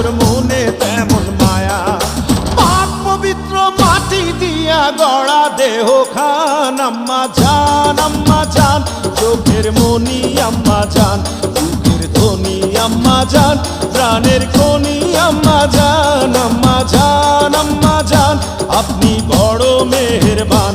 সাগর মনে তেমন মায়া। পাক পবিত্র মাটি দিয়া গড়া দেহ খান, আম্মা জান আম্মা জান চোখের মনি আম্মা জান বুকের ধ্বনি আম্মা জান প্রাণের খনি, আম্মা জান আম্মা জান আম্মা জান আপনি বড় মেহেরবান।